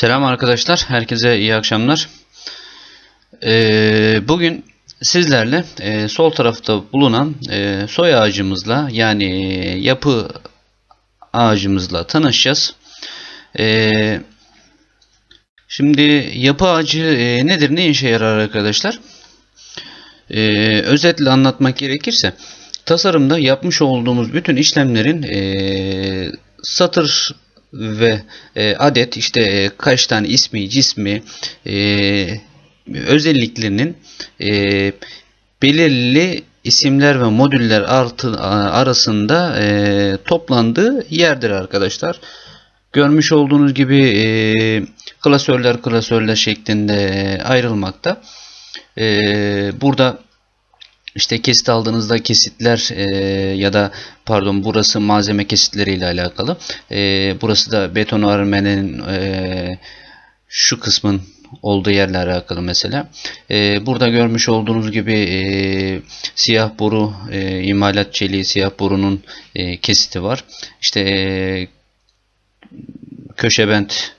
Selam arkadaşlar, herkese iyi akşamlar. Ee, bugün sizlerle e, sol tarafta bulunan e, soy ağacımızla yani e, yapı ağacımızla tanışacağız. Ee, şimdi yapı ağacı nedir, ne işe yarar arkadaşlar? Ee, özetle anlatmak gerekirse tasarımda yapmış olduğumuz bütün işlemlerin satır ve e, adet işte e, kaç tane ismi, cismi, e, özelliklerinin e, belirli isimler ve modüller artı, arasında e, toplandığı yerdir arkadaşlar. Görmüş olduğunuz gibi e, klasörler klasörler şeklinde ayrılmakta. E, burada işte kesit aldığınızda kesitler e, ya da pardon burası malzeme kesitleri ile alakalı. E, burası da betonarmenin e, şu kısmın olduğu yerle alakalı mesela. E, burada görmüş olduğunuz gibi e, siyah boru e, imalat çeliği siyah borunun e, kesiti var. İşte e, köşe bent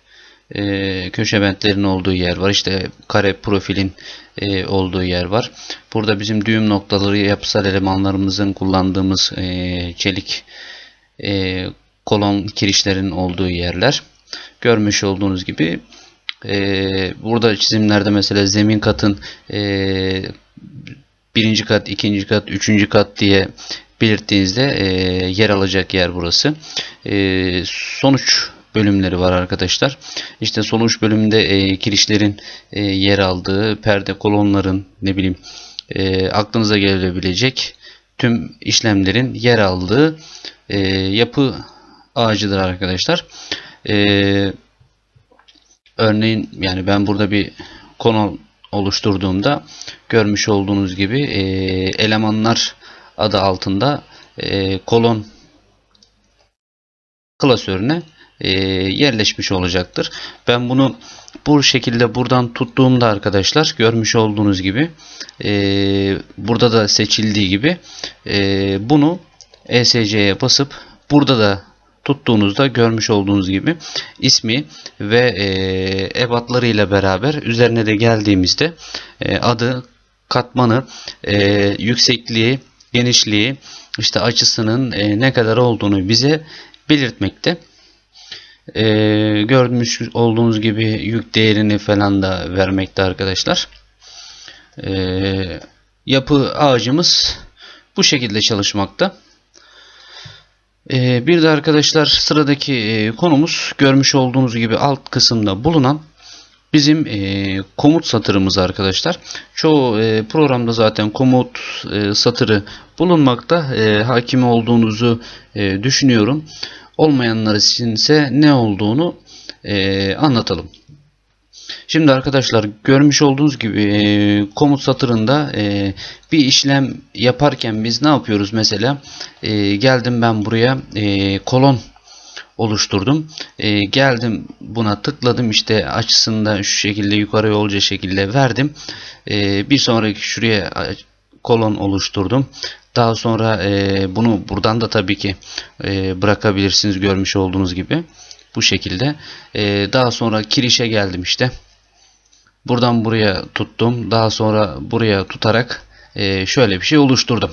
e, köşe bentlerin olduğu yer var. İşte kare profilin e, olduğu yer var. Burada bizim düğüm noktaları yapısal elemanlarımızın kullandığımız e, çelik e, kolon kirişlerin olduğu yerler. Görmüş olduğunuz gibi e, burada çizimlerde mesela zemin katın e, birinci kat, ikinci kat, üçüncü kat diye belirttiğinizde e, yer alacak yer burası. E, sonuç bölümleri var arkadaşlar. İşte sonuç bölümünde e, kirişlerin e, yer aldığı, perde kolonların ne bileyim e, aklınıza gelebilecek tüm işlemlerin yer aldığı e, yapı ağacıdır arkadaşlar. E, örneğin yani ben burada bir konu oluşturduğumda görmüş olduğunuz gibi e, elemanlar adı altında e, kolon klasörüne e, yerleşmiş olacaktır. Ben bunu bu şekilde buradan tuttuğumda arkadaşlar görmüş olduğunuz gibi e, burada da seçildiği gibi e, bunu ESC'ye basıp burada da tuttuğunuzda görmüş olduğunuz gibi ismi ve e, ebatları ile beraber üzerine de geldiğimizde e, adı, katmanı, e, yüksekliği, genişliği, işte açısının e, ne kadar olduğunu bize belirtmekte. E, görmüş olduğunuz gibi yük değerini falan da vermekte arkadaşlar. E, yapı ağacımız bu şekilde çalışmakta. E, bir de arkadaşlar sıradaki e, konumuz görmüş olduğunuz gibi alt kısımda bulunan bizim e, komut satırımız arkadaşlar. Çoğu e, programda zaten komut e, satırı bulunmakta. E, hakim olduğunuzu e, düşünüyorum. Olmayanlar için ise ne olduğunu e, anlatalım. Şimdi arkadaşlar görmüş olduğunuz gibi e, komut satırında e, bir işlem yaparken biz ne yapıyoruz mesela e, geldim ben buraya e, kolon oluşturdum. E, geldim buna tıkladım. İşte açısında şu şekilde yukarı olacak şekilde verdim. E, bir sonraki şuraya kolon oluşturdum. Daha sonra e, bunu buradan da tabii ki e, bırakabilirsiniz görmüş olduğunuz gibi. Bu şekilde. E, daha sonra kirişe geldim işte. Buradan buraya tuttum. Daha sonra buraya tutarak e, şöyle bir şey oluşturdum.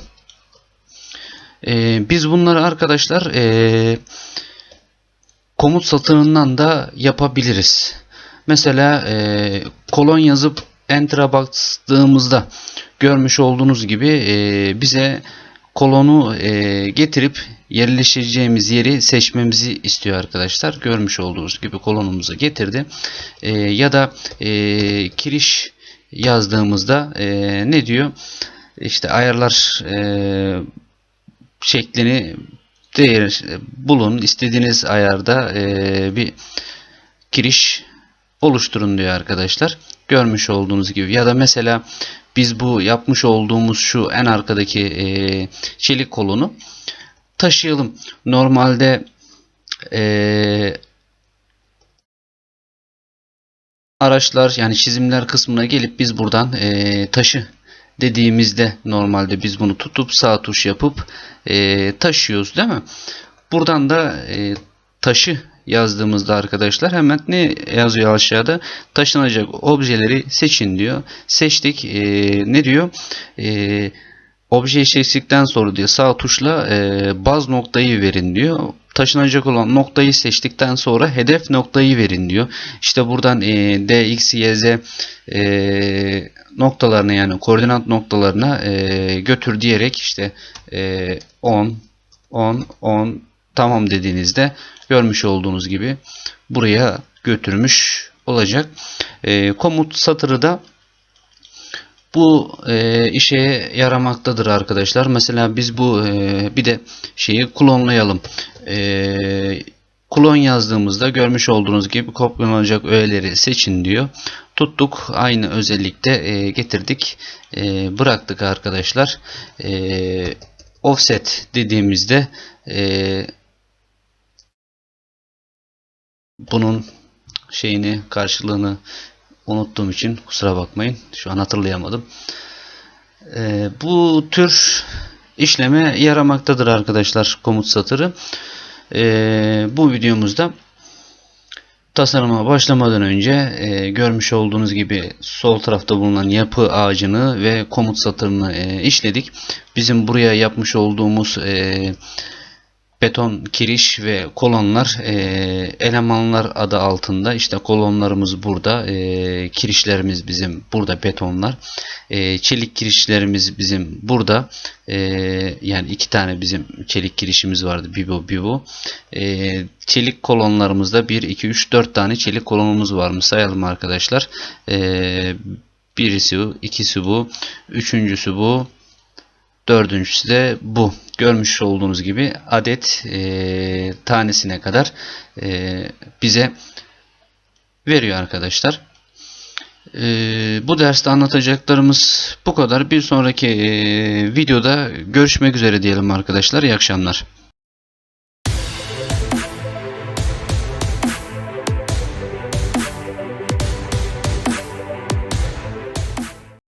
E, biz bunları arkadaşlar e, komut satırından da yapabiliriz. Mesela e, kolon yazıp enter'a bastığımızda görmüş olduğunuz gibi e, bize kolonu e, getirip yerleşeceğimiz yeri seçmemizi istiyor arkadaşlar. Görmüş olduğunuz gibi kolonumuzu getirdi. E, ya da e, kiriş yazdığımızda e, ne diyor? İşte ayarlar e, şeklini değer bulun. istediğiniz ayarda e, bir kiriş oluşturun diyor arkadaşlar. Görmüş olduğunuz gibi ya da mesela biz bu yapmış olduğumuz şu en arkadaki e, çelik kolunu taşıyalım. Normalde e, araçlar yani çizimler kısmına gelip biz buradan e, taşı dediğimizde normalde biz bunu tutup sağ tuş yapıp e, taşıyoruz değil mi? Buradan da e, taşı yazdığımızda arkadaşlar hemen ne yazıyor aşağıda? Taşınacak objeleri seçin diyor. Seçtik. E, ne diyor? E, objeyi seçtikten sonra diyor sağ tuşla e, baz noktayı verin diyor. Taşınacak olan noktayı seçtikten sonra hedef noktayı verin diyor. İşte buradan e, D, X, Y, Z e, noktalarına yani koordinat noktalarına e, götür diyerek işte e, 10, 10, 10 tamam dediğinizde görmüş olduğunuz gibi buraya götürmüş olacak. E, komut satırı da bu e, işe yaramaktadır arkadaşlar. Mesela biz bu e, bir de şeyi klonlayalım. E, klon yazdığımızda görmüş olduğunuz gibi kopyalanacak öğeleri seçin diyor. Tuttuk aynı özellikte e, getirdik e, bıraktık arkadaşlar. E, offset dediğimizde e, bunun şeyini karşılığını unuttuğum için kusura bakmayın. Şu an hatırlayamadım. Ee, bu tür işleme yaramaktadır arkadaşlar komut satırı. Ee, bu videomuzda tasarıma başlamadan önce e, görmüş olduğunuz gibi sol tarafta bulunan yapı ağacını ve komut satırını e, işledik. Bizim buraya yapmış olduğumuz e, beton kiriş ve kolonlar e, elemanlar adı altında. İşte kolonlarımız burada e, kirişlerimiz bizim burada betonlar. E, çelik kirişlerimiz bizim burada. E, yani iki tane bizim çelik kirişimiz vardı bir bu bir bu. E, çelik kolonlarımızda 1 2 3 4 tane çelik kolonumuz var mı sayalım arkadaşlar. E, birisi bu ikisi bu üçüncüsü bu Dördüncüsü de bu. Görmüş olduğunuz gibi adet e, tanesine kadar e, bize veriyor arkadaşlar. E, bu derste anlatacaklarımız bu kadar. Bir sonraki e, videoda görüşmek üzere diyelim arkadaşlar. İyi akşamlar.